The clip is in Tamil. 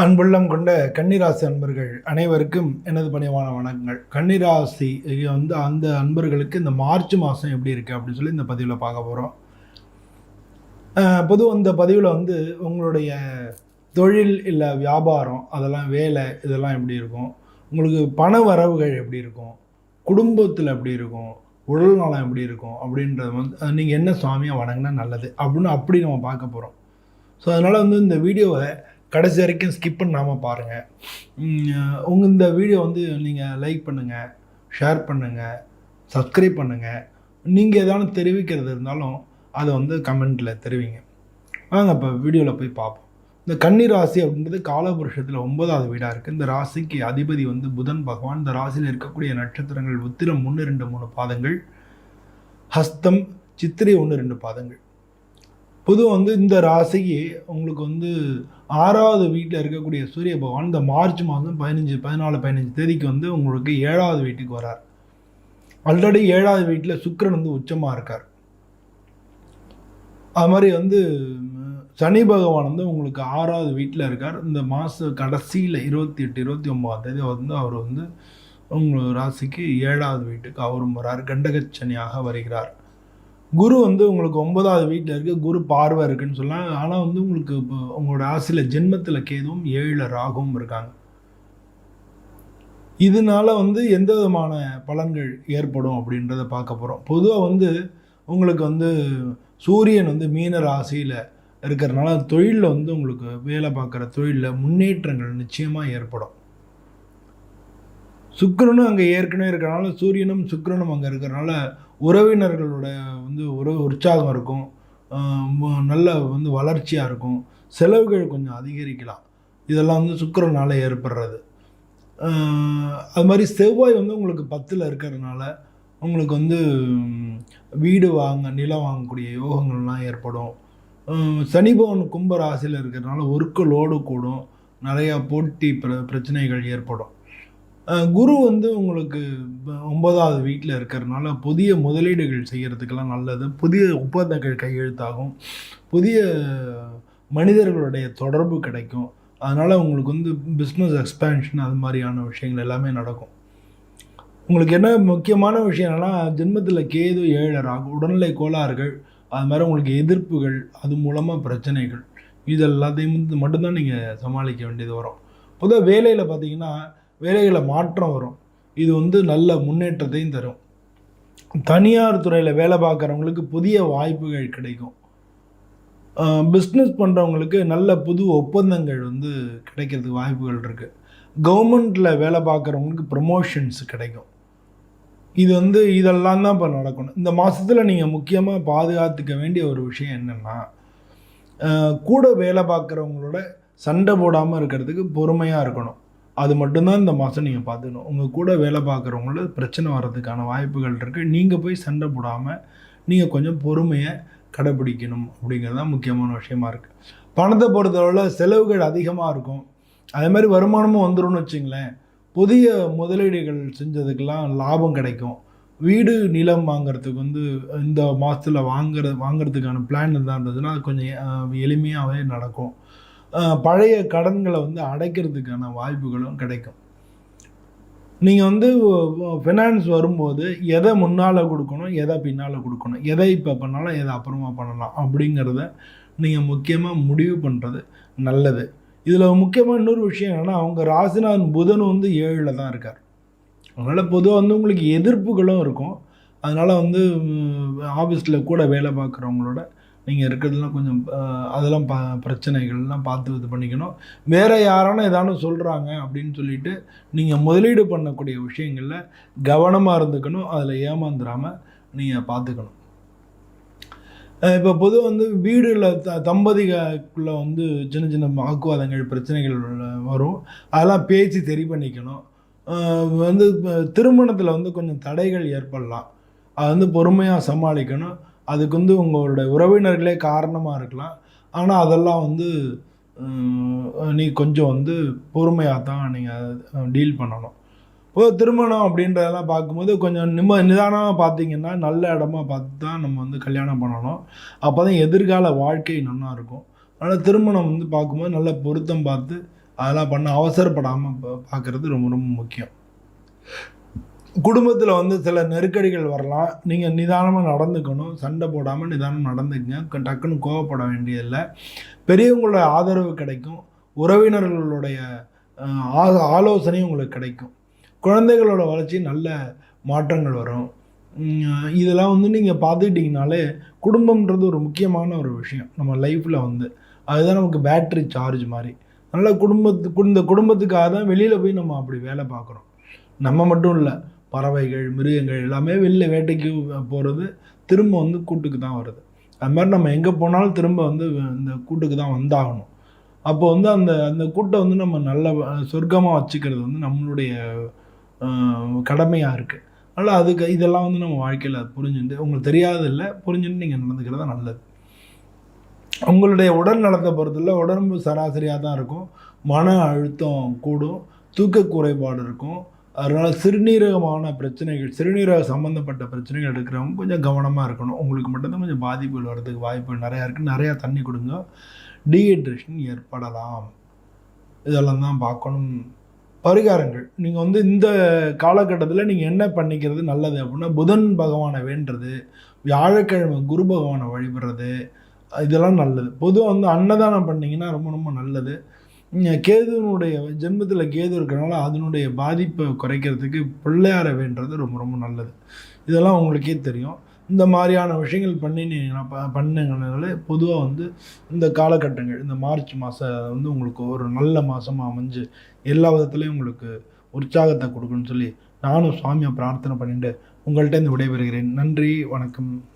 அன்புள்ளம் கொண்ட கன்னிராசி அன்பர்கள் அனைவருக்கும் எனது பணிவான வணக்கங்கள். கன்னிராசி வந்து அந்த அன்பர்களுக்கு இந்த மார்ச் மாதம் எப்படி இருக்குது அப்படின்னு சொல்லி இந்த பதிவில் பார்க்க போகிறோம் பொதுவாக இந்த பதிவில் வந்து உங்களுடைய தொழில் இல்லை வியாபாரம் அதெல்லாம் வேலை இதெல்லாம் எப்படி இருக்கும்? உங்களுக்கு பண வரவுகள் எப்படி இருக்கும்? குடும்பத்தில் எப்படி இருக்கும்? உடல் நலம் எப்படி இருக்கும்? அப்படின்றது வந்து நீங்கள் என்ன சுவாமியாக வணங்கினா நல்லது அப்படின்னு அப்படி நம்ம பார்க்க போகிறோம் ஸோ அதனால் வந்து இந்த வீடியோவை கடைசி வரைக்கும் ஸ்கிப் பண்ணாமல் பாருங்கள் உங்கள் இந்த வீடியோ வந்து நீங்கள் லைக் பண்ணுங்கள் ஷேர் பண்ணுங்கள் சப்ஸ்கிரைப் பண்ணுங்கள் நீங்கள் ஏதாவது தெரிவிக்கிறது இருந்தாலும் அதை வந்து கமெண்ட்டில் தெரிவிங்க. வாங்க இப்போ வீடியோவில் போய் பார்ப்போம் இந்த கன்னி ராசி அப்படின்றது காலபுருஷத்தில் ஒன்பதாவது வீடாக இருக்குது இந்த ராசிக்கு அதிபதி வந்து புதன் பகவான். இந்த ராசியில் இருக்கக்கூடிய நட்சத்திரங்கள் உத்திரம் ஒன்று ரெண்டு மூணு பாதங்கள். ஹஸ்தம் சித்திரை ஒன்று ரெண்டு பாதங்கள். பொதுவாக வந்து இந்த ராசிக்கு உங்களுக்கு வந்து ஆறாவது வீட்டில் இருக்கக்கூடிய சூரிய பகவான் இந்த மார்ச் மாதம் பதினஞ்சு பதினாலு பதினஞ்சு தேதிக்கு வந்து உங்களுக்கு ஏழாவது வீட்டுக்கு வரார். ஆல்ரெடி ஏழாவது வீட்டில் சுக்கரன் வந்து உச்சமாக இருக்கார். அது மாதிரி வந்து சனி பகவான் வந்து உங்களுக்கு ஆறாவது வீட்டில் இருக்கார். இந்த மாத கடைசியில் இருபத்தி எட்டு இருபத்தி ஒம்பதாம் தேதி வந்து அவர் வந்து உங்கள் ராசிக்கு ஏழாவது வீட்டுக்கு அவரும் வரார். கண்டகச்சனியாக வருகிறார். குரு வந்து உங்களுக்கு ஒன்பதாவது வீட்டில் இருக்கு குரு பார்வை இருக்குன்னு சொல்லலாம் ஆனால் வந்து உங்களுக்கு இப்போ உங்களோட ஆசையில் ஜென்மத்தில் கேதுவும் ஏழில் ராகுவும் இருக்காங்க. இதனால வந்து எந்த விதமான பலன்கள் ஏற்படும் அப்படின்றத பார்க்க போகிறோம் பொதுவாக வந்து உங்களுக்கு வந்து சூரியன் வந்து மீன ராசியில் இருக்கிறனால தொழிலில் வந்து உங்களுக்கு வேலை பார்க்குற தொழிலில் முன்னேற்றங்கள் நிச்சயமாக ஏற்படும். சுக்கரனும் அங்கே ஏற்கனவே இருக்கிறனால சூரியனும் சுக்கரனும் அங்கே இருக்கிறனால உறவினர்களோட வந்து உறவு உற்சாகம் இருக்கும். நல்ல வந்து வளர்ச்சியாக இருக்கும். செலவுகள் கொஞ்சம் அதிகரிக்கலாம். இதெல்லாம் வந்து சுக்கரனால் ஏற்படுறது. அது மாதிரி செவ்வாய் வந்து உங்களுக்கு பத்தில் இருக்கிறதுனால உங்களுக்கு வந்து வீடு வாங்க நிலம் வாங்கக்கூடிய யோகங்கள்லாம் ஏற்படும். சனிபவன் சனி பவன் கும்ப ராசியில் இருக்கிறதுனால ஒர்க்கு லோடு கூடும். நிறையா போட்டி பிர பிரச்சனைகள் ஏற்படும். குரு வந்து உங்களுக்கு ஒன்பதாவது வீட்டில் இருக்கிறதுனால புதிய முதலீடுகள் செய்கிறதுக்கெல்லாம் நல்லது. புதிய ஒப்பந்தங்கள் கையெழுத்தாகும். புதிய மனிதர்களுடைய தொடர்பு கிடைக்கும். அதனால் உங்களுக்கு வந்து பிஸ்னஸ் எக்ஸ்பேன்ஷன் அது மாதிரியான விஷயங்கள் எல்லாமே நடக்கும். உங்களுக்கு என்ன முக்கியமான விஷயம் என்னென்னா ஜென்மத்தில் கேது ஏழர் ஆகும் உடல்நிலை கோளாறுகள் அது மாதிரி உங்களுக்கு எதிர்ப்புகள் அது மூலமாக பிரச்சனைகள். இது எல்லாத்தையும் வந்து மட்டும்தான் நீங்கள் சமாளிக்க வேண்டியது வரும். பொதுவாக வேலையில் பார்த்தீங்கன்னா வேலைகளை மாற்றம் வரும். இது வந்து நல்ல முன்னேற்றத்தையும் தரும். தனியார் துறையில் வேலை பார்க்குறவங்களுக்கு புதிய வாய்ப்புகள் கிடைக்கும். பிஸ்னஸ் பண்ணுறவங்களுக்கு நல்ல புது ஒப்பந்தங்கள் வந்து கிடைக்கிறதுக்கு வாய்ப்புகள் இருக்குது கவர்மெண்ட்டில் வேலை பார்க்குறவங்களுக்கு ப்ரமோஷன்ஸ் கிடைக்கும். இது வந்து இதெல்லாம் தான் இப்போ நடக்கணும். இந்த மாதத்தில் நீங்கள் முக்கியமாக பாதுகாத்துக்க வேண்டிய ஒரு விஷயம் என்னென்னா கூட வேலை பார்க்குறவங்களோட சண்டை போடாமல் இருக்கிறதுக்கு பொறுமையாக இருக்கணும். அது மட்டும்தான் இந்த மாதம் நீங்கள் பார்த்துக்கணும். உங்கள் கூட வேலை பார்க்குறவங்கள பிரச்சனை வர்றதுக்கான வாய்ப்புகள் இருக்குது நீங்கள் போய் சண்டை போடாமல் நீங்கள் கொஞ்சம் பொறுமையை கடைப்பிடிக்கணும் அப்படிங்கிறது தான் முக்கியமான விஷயமா இருக்குது பணத்தை பொறுத்தளவில் செலவுகள் அதிகமாக இருக்கும். அதே மாதிரி வருமானமும் வந்துடும்னு வச்சுங்களேன். புதிய முதலீடுகள் செஞ்சதுக்கெல்லாம் லாபம் கிடைக்கும். வீடு நிலம் வாங்குறதுக்கு வந்து இந்த மாதத்தில் வாங்குற வாங்குறதுக்கான பிளான் இருந்தால் இருந்ததுன்னா அது கொஞ்சம் எளிமையாகவே நடக்கும். பழைய கடன்களை வந்து அடைக்கிறதுக்கான வாய்ப்புகளும் கிடைக்கும். நீங்கள் வந்து ஃபினான்ஸ் வரும்போது எதை முன்னால் கொடுக்கணும் எதை பின்னால் கொடுக்கணும் எதை இப்போ பண்ணாலும் எதை அப்புறமா பண்ணலாம் அப்படிங்கிறத நீங்கள் முக்கியமாக முடிவு பண்ணுறது நல்லது. இதில் முக்கியமாக இன்னொரு விஷயம் என்னென்னா அவங்க ராசிநாதன் புதன் வந்து ஏழில் தான் இருக்கார். அதனால் பொதுவாக வந்து உங்களுக்கு எதிர்ப்புகளும் இருக்கும். அதனால் வந்து ஆஃபீஸில் கூட வேலை பார்க்குறவங்களோட நீங்கள் இருக்கிறதுலாம் கொஞ்சம் அதெல்லாம் ப பிரச்சனைகள்லாம் பார்த்து இது பண்ணிக்கணும். வேறு யாரான ஏதானு சொல்கிறாங்க அப்படின்னு சொல்லிட்டு நீங்கள் முதலீடு பண்ணக்கூடிய விஷயங்களில் கவனமாக இருந்துக்கணும். அதில் ஏமாந்துடாமல் நீங்கள் பார்த்துக்கணும். இப்போ பொதுவாக வந்து வீடுல த தம்பதிகளுக்குள்ளே வந்து சின்ன சின்ன வாக்குவாதங்கள் பிரச்சனைகள் வரும். அதெல்லாம் பேச்சு சரி பண்ணிக்கணும். வந்து திருமணத்தில் வந்து கொஞ்சம் தடைகள் ஏற்படலாம். அது வந்து பொறுமையாக சமாளிக்கணும். அதுக்கு வந்து உங்களோட உறவினர்களே காரணமாக இருக்கலாம். ஆனால் அதெல்லாம் வந்து நீ கொஞ்சம் வந்து பொறுமையாக தான் நீங்கள் டீல் பண்ணணும். இப்போ திருமணம் அப்படின்றதெல்லாம் பார்க்கும்போது கொஞ்சம் நிம்ம நிதானமாக பார்த்தீங்கன்னா நல்ல இடமா பார்த்து தான் நம்ம வந்து கல்யாணம் பண்ணணும். அப்போ தான் எதிர்கால வாழ்க்கை நல்லா இருக்கும். அதனால் திருமணம் வந்து பார்க்கும்போது நல்ல பொருத்தம் பார்த்து அதெல்லாம் பண்ண அவசரப்படாமல் பார்க்குறது ரொம்ப ரொம்ப முக்கியம். குடும்பத்தில் வந்து சில நெருக்கடிகள் வரலாம். நீங்கள் நிதானமாக நடந்துக்கணும். சண்டை போடாமல் நிதானம் நடந்துக்கங்க. டக்குன்னு கோவப்பட வேண்டியதில்லை. பெரியவங்களோட ஆதரவு கிடைக்கும். உறவினர்களுடைய ஆ- ஆலோசனையும் உங்களுக்கு கிடைக்கும். குழந்தைகளோட வளர்ச்சி நல்ல மாற்றங்கள் வரும். இதெல்லாம் வந்து நீங்கள் பார்த்துக்கிட்டிங்கனாலே குடும்பம்ன்றது ஒரு முக்கியமான ஒரு விஷயம். நம்ம லைஃப்பில் வந்து. அதுதான் நமக்கு பேட்டரி சார்ஜ் மாதிரி. நல்ல குடும்பத்து இந்த குடும்பத்துக்காக தான் வெளியில் போய் நம்ம அப்படி வேலை பார்க்குறோம். நம்ம மட்டும் இல்லை. பறவைகள் மிருகங்கள் எல்லாமே வெளில வேட்டைக்கு போகிறது திரும்ப வந்து கூட்டுக்கு தான் வருது. அது மாதிரி நம்ம எங்கே போனாலும் திரும்ப வந்து இந்த கூட்டுக்கு தான் வந்தாகணும். அப்போ வந்து அந்த அந்த கூட்டை வந்து நம்ம நல்ல சொர்க்கமாக வச்சுக்கிறது வந்து நம்மளுடைய கடமையாக இருக்குது அதனால் அதுக்கு இதெல்லாம் வந்து நம்ம வாழ்க்கையில் புரிஞ்சுட்டு உங்களுக்கு தெரியாத இல்லை புரிஞ்சுட்டு நீங்கள் நடந்துக்கிறது தான் நல்லது. உங்களுடைய உடல் நலத்தை பொறுத்தல உடம்பு சராசரியாக தான் இருக்கும். மன அழுத்தம் கூடும் தூக்க குறைபாடு இருக்கும். அதனால் சிறுநீரகமான பிரச்சனைகள் சிறுநீரக சம்மந்தப்பட்ட பிரச்சனைகள் இருக்கிறவங்க கொஞ்சம் கவனமாக இருக்கணும். உங்களுக்கு மட்டும்தான் கொஞ்சம் பாதிப்புகள் வர்றதுக்கு வாய்ப்புகள் நிறையா இருக்குது நிறையா தண்ணி கொடுங்க. டீஹைட்ரேஷன் ஏற்படலாம். இதெல்லாம் தான் பார்க்கணும். பரிகாரங்கள். நீங்கள் வந்து இந்த காலகட்டத்தில் நீங்கள் என்ன பண்ணிக்கிறது நல்லது அப்படின்னா புதன் பகவானை வேண்டுறது வியாழக்கிழமை குரு பகவானை வழிபடுறது இதெல்லாம் நல்லது. பொதுவாக வந்து அன்னதானம் பண்ணிங்கன்னா ரொம்ப ரொம்ப நல்லது. கேதுனுடைய ஜென்மத்தில் கேது இருக்கிறனால அதனுடைய பாதிப்பை குறைக்கிறதுக்கு பிள்ளையாரை வேண்டுறது ரொம்ப ரொம்ப நல்லது. இதெல்லாம் உங்களுக்கே தெரியும். இந்த மாதிரியான விஷயங்கள் பண்ணினீங்கன்னா ப பண்ணுங்கனால பொதுவாக வந்து இந்த காலகட்டங்கள் இந்த மார்ச் மாதம் வந்து உங்களுக்கு ஒரு நல்ல மாதமாக அமைஞ்சு எல்லா விதத்துலேயும் உங்களுக்கு உற்சாகத்தை கொடுக்குன்னு சொல்லி நானும் சுவாமியை பிரார்த்தனை பண்ணிட்டு உங்கள்கிட்ட இந்த விடைபெறுகிறேன். நன்றி வணக்கம்.